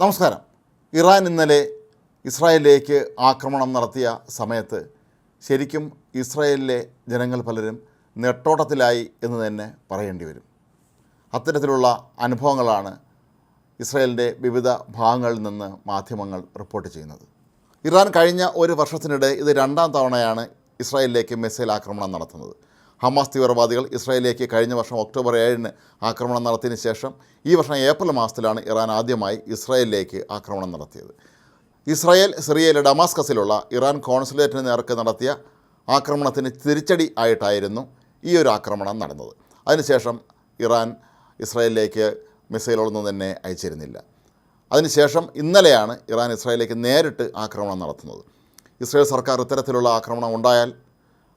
നമസ്കാരം. ഇറാൻ ഇന്നലെ ഇസ്രായേലിലേക്ക് ആക്രമണം നടത്തിയ സമയത്ത് ശരിക്കും ഇസ്രായേലിലെ ജനങ്ങൾ പലരും നെട്ടോട്ടത്തിലായി എന്ന് തന്നെ പറയേണ്ടി വരും. അത്തരത്തിലുള്ള അനുഭവങ്ങളാണ് ഇസ്രായേലിന്റെ വിവിധ ഭാഗങ്ങളിൽ നിന്ന് മാധ്യമങ്ങൾ റിപ്പോർട്ട് ചെയ്യുന്നത്. ഇറാൻ കഴിഞ്ഞ ഒരു വർഷത്തിനിടെ ഇത് രണ്ടാം തവണയാണ് ഇസ്രായേലിലേക്ക് മിസൈൽ ആക്രമണം നടത്തുന്നത്. ഹമാസ് തീവ്രവാദികൾ ഇസ്രായേലിലേക്ക് കഴിഞ്ഞ വർഷം ഒക്ടോബർ ഏഴിന് ആക്രമണം നടത്തിയതിന് ശേഷം ഈ വർഷം ഏപ്രിൽ മാസത്തിലാണ് ഇറാൻ ആദ്യമായി ഇസ്രായേലിലേക്ക് ആക്രമണം നടത്തിയത്. ഇസ്രായേൽ സിറിയയിലെ ഡമാസ്കസിലുള്ള ഇറാൻ കോൺസുലേറ്റിന് നേർക്ക് നടത്തിയ ആക്രമണത്തിന് തിരിച്ചടി ആയിട്ടായിരുന്നു ഈ ഒരു ആക്രമണം നടന്നത്. അതിനുശേഷം ഇറാൻ ഇസ്രായേലിലേക്ക് മിസൈലുകളൊന്നും തന്നെ അയച്ചിരുന്നില്ല. അതിനുശേഷം ഇന്നലെയാണ് ഇറാൻ ഇസ്രായേലിലേക്ക് നേരിട്ട് ആക്രമണം നടത്തുന്നത്. ഇസ്രായേൽ സർക്കാർ ഇത്തരത്തിലുള്ള ആക്രമണം ഉണ്ടായാൽ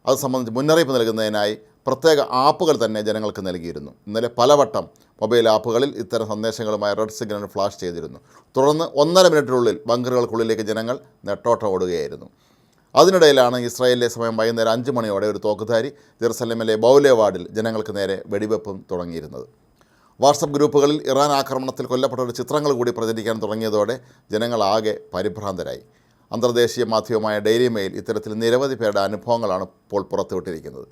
അത് സംബന്ധിച്ച് മുന്നറിയിപ്പ് നൽകുന്നതിനായി പ്രത്യേക ആപ്പുകൾ തന്നെ ജനങ്ങൾക്ക് നൽകിയിരുന്നു. ഇന്നലെ പലവട്ടം മൊബൈൽ ആപ്പുകളിൽ ഇത്തരം സന്ദേശങ്ങളുമായി റെഡ് സിഗ്നൽ ഫ്ലാഷ് ചെയ്തിരുന്നു. തുടർന്ന് ഒന്നര മിനിറ്റിനുള്ളിൽ ബങ്കറുകൾക്കുള്ളിലേക്ക് ജനങ്ങൾ നെട്ടോട്ടം ഓടുകയായിരുന്നു. അതിനിടയിലാണ് ഇസ്രായേലിലെ സമയം വൈകുന്നേരം അഞ്ച് മണിയോടെ ഒരു തോക്കുധാരി ജെറുസലേമിലെ ബൗലെ വാർഡിൽ ജനങ്ങൾക്ക് നേരെ വെടിവെപ്പും തുടങ്ങിയിരുന്നത്. വാട്സപ്പ് ഗ്രൂപ്പുകളിൽ ഇറാൻ ആക്രമണത്തിൽ കൊല്ലപ്പെട്ടവരുടെ ചിത്രങ്ങൾ കൂടി പ്രചരിക്കാൻ തുടങ്ങിയതോടെ ജനങ്ങളാകെ പരിഭ്രാന്തരായി. അന്തർദേശീയ മാധ്യമമായ ഡെയിലി മെയിൽ ഇത്തരത്തിൽ നിരവധി പേരുടെ അനുഭവങ്ങളാണ് ഇപ്പോൾ പുറത്തുവിട്ടിരിക്കുന്നത്.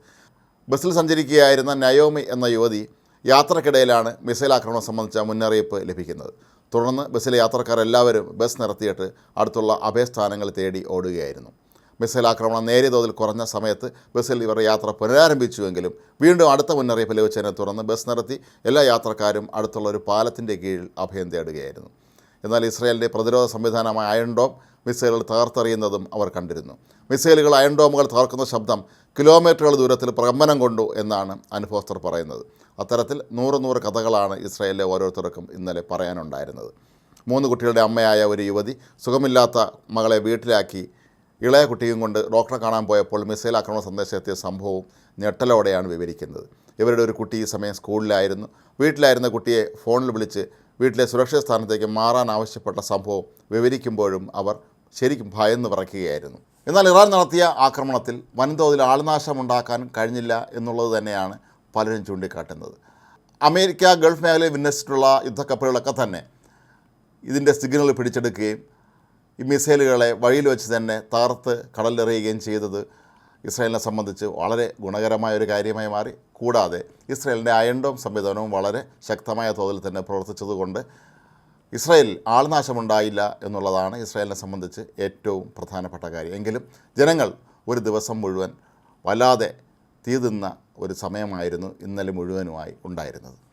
ബസ്സിൽ സഞ്ചരിക്കുകയായിരുന്ന നയോമി എന്ന യുവതി യാത്രക്കിടയിലാണ് മിസൈൽ ആക്രമണം സംബന്ധിച്ച മുന്നറിയിപ്പ് ലഭിക്കുന്നത്. തുടർന്ന് ബസ്സിലെ യാത്രക്കാരെല്ലാവരും ബസ് നിർത്തിയിട്ട് അടുത്തുള്ള അഭയസ്ഥാനങ്ങൾ തേടി ഓടുകയായിരുന്നു. മിസൈൽ ആക്രമണം നേരിയ തോതിൽ കുറഞ്ഞ സമയത്ത് ബസ്സിൽ ഇവർ യാത്ര പുനരാരംഭിച്ചുവെങ്കിലും വീണ്ടും അടുത്ത മുന്നറിയിപ്പ് ലഭിച്ചതിനെ തുടർന്ന് ബസ് നിർത്തി എല്ലാ യാത്രക്കാരും അടുത്തുള്ള ഒരു പാലത്തിന്റെ കീഴിൽ അഭയം തേടുകയായിരുന്നു. എന്നാൽ ഇസ്രയേലിന്റെ പ്രതിരോധ സംവിധാനമായ അയൺ ഡോം മിസൈലുകൾ തകർത്തെറിയുന്നതും അവർ കണ്ടിരുന്നു. മിസൈലുകൾ അയൺ ഡോമുകൾ തകർക്കുന്ന ശബ്ദം കിലോമീറ്ററുകൾ ദൂരത്തിൽ പ്രകമ്പനം കൊണ്ടു എന്നാണ് അനുഭവസ്ഥർ പറയുന്നത്. അത്തരത്തിൽ നൂറ് നൂറ് കഥകളാണ് ഇസ്രയേലിലെ ഓരോരുത്തർക്കും ഇന്നലെ പറയാനുണ്ടായിരുന്നത്. മൂന്ന് കുട്ടികളുടെ അമ്മയായ ഒരു യുവതി സുഖമില്ലാത്ത മകളെ വീട്ടിലാക്കി ഇളയ കുട്ടിയും കൊണ്ട് ഡോക്ടറെ കാണാൻ പോയപ്പോൾ മിസൈൽ ആക്രമണ സന്ദേശം എത്തിയ സംഭവവും ഞെട്ടലോടെയാണ് വിവരിക്കുന്നത്. ഇവരുടെ ഒരു കുട്ടി ഈ സമയം സ്കൂളിലായിരുന്നു. വീട്ടിലായിരുന്ന കുട്ടിയെ ഫോണിൽ വിളിച്ച് വീട്ടിലെ സുരക്ഷിത സ്ഥാനത്തേക്ക് മാറാൻ ആവശ്യപ്പെട്ട സംഭവം വിവരിക്കുമ്പോഴും അവർ ശരിക്കും ഭയന്ന് വിറയ്ക്കുകയായിരുന്നു. എന്നാൽ ഇറാൻ നടത്തിയ ആക്രമണത്തിൽ വൻതോതിൽ ആൾനാശമുണ്ടാക്കാൻ കഴിഞ്ഞില്ല എന്നുള്ളത് തന്നെയാണ് പലരും ചൂണ്ടിക്കാട്ടുന്നത്. അമേരിക്ക ഗൾഫ് മേഖലയിൽ വിന്യസിച്ചിട്ടുള്ള യുദ്ധക്കപ്പലുകളൊക്കെ തന്നെ ഇതിന്റെ സിഗ്നൽ പിടിച്ചെടുക്കുകയും ഈ മിസൈലുകളെ വഴിയിൽ വെച്ച് തന്നെ തകർത്ത് കടലിലെറിയുകയും ചെയ്തത് ഇസ്രായേലിനെ സംബന്ധിച്ച് വളരെ ഗുണകരമായ ഒരു കാര്യമായി മാറി. കൂടാതെ ഇസ്രായേലിന്റെ അയൺഡോം സംവിധാനവും വളരെ ശക്തമായ തോതിൽ തന്നെ പ്രവർത്തിച്ചതുകൊണ്ട് ഇസ്രായേൽ ആൾനാശമുണ്ടായില്ല എന്നുള്ളതാണ് ഇസ്രായേലിനെ സംബന്ധിച്ച് ഏറ്റവും പ്രധാനപ്പെട്ട കാര്യം. എങ്കിലും ജനങ്ങൾ ഒരു ദിവസം മുഴുവൻ വല്ലാതെ തീതുന്ന ഒരു സമയമായിരുന്നു ഇന്നലെ മുഴുവനുമായി ഉണ്ടായിരുന്നത്.